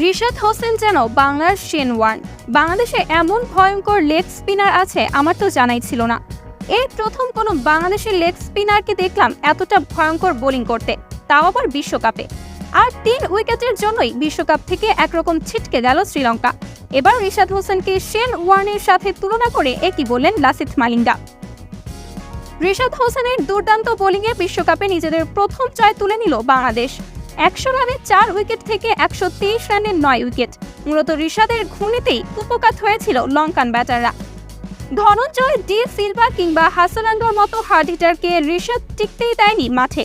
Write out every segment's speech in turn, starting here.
রিশাদ হোসেন যেন বাংলার Shane Warne বাংলাদেশে এমন ভয়ঙ্কর লেগ স্পিনার আছে, আমার তো জানাই ছিল না। এই প্রথম কোনো বাংলাদেশের লেগ স্পিনারকে দেখলাম এতটা ভয়ঙ্কর বোলিং করতে, তাও আবার বিশ্বকাপে। আর তিন উইকেটের জন্যই বিশ্বকাপ থেকে একরকম ছিটকে গেল শ্রীলঙ্কা। এবার রিশাদ হোসেনকে শেন ওয়ার্নের সাথে তুলনা করে একই বললেন লাসিথ মালিঙ্গা রিশাদ হোসেনের দুর্দান্ত বোলিংয়ে বিশ্বকাপে নিজেদের প্রথম জয় তুলে নিল বাংলাদেশ। একশো রানে চার উইকেট থেকে একশো তেইশ রানের নয় উইকেট। মূলত রিশাদের ঘূর্ণিতেই উপকাত হয়েছিল লঙ্কান ব্যাটাররা। ধনঞ্জয়, ডি সিলভা কিংবা হাসানাঙ্গার মতো হার্ড হিটারকে রিশাদ টিকতেই দেয়নি মাঠে।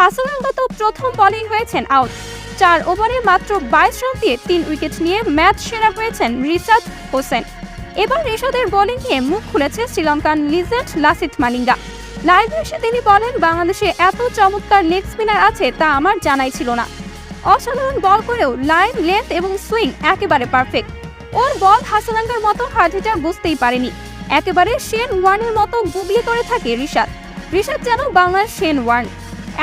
হাসানাঙ্গা তো প্রথম বলেই হয়েছেন আউট। চার ওভারে মাত্র বাইশ রান দিয়ে তিন উইকেট নিয়ে ম্যাচ সেরা হয়েছেন রিশাদ হোসেন। এবার রিশাদের বোলিং নিয়ে মুখ খুলেছে শ্রীলঙ্কান লিজেন্ড লাসিথ মালিঙ্গা। লাইভে এসে তিনি বলেন, বাংলাদেশে এত চমৎকার লেগ স্পিনার আছে তা আমার জানাই ছিল না। অসাধারণ বল করেও লাইন, লেন্থ এবং সুইং একেবারে পারফেক্ট। ওর বল হাসানাঙ্গার মতো হার্ডিটার বুঝতেই পারেনি। একেবারে শেন ওয়ার্নের মতো গুগলি করে থাকে রিশাদ। রিশাদ যেন বাংলার শেন ওয়ার্ন।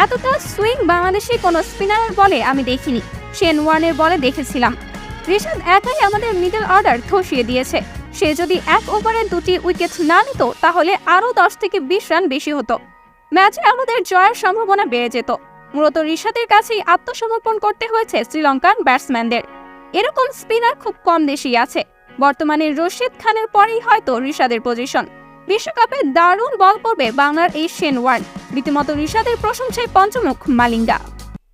এতটা সুইং বাংলাদেশে কোনো স্পিনারের বলে আমি দেখিনি। শেন ওয়ার্নের বলে দেখেছিলাম। রিশাদ একাই আমাদের মিডল অর্ডার ধসিয়ে দিয়েছে। সে যদি এক ওভারে দুটি উইকেট না নিত, তাহলে আরও দশ থেকে বিশ রান বেশি হতো। ম্যাচে আমাদের জয়ের সম্ভাবনা বেড়ে যেত। মূলত ঋষাদের কাছেই আত্মসমর্পণ করতে হয়েছে শ্রীলঙ্কান ব্যাটসম্যানদের। এরকম স্পিনার খুব কম দেশেই আছে। বর্তমানে রশিদ খানের পরেই হয়তো ঋষাদের পজিশন। বিশ্বকাপে দারুণ বল করবে বাংলার এই শেন ওয়ার্ন রীতিমতো ঋষাদের প্রশংসায় পঞ্চমুখ মালিঙ্গা।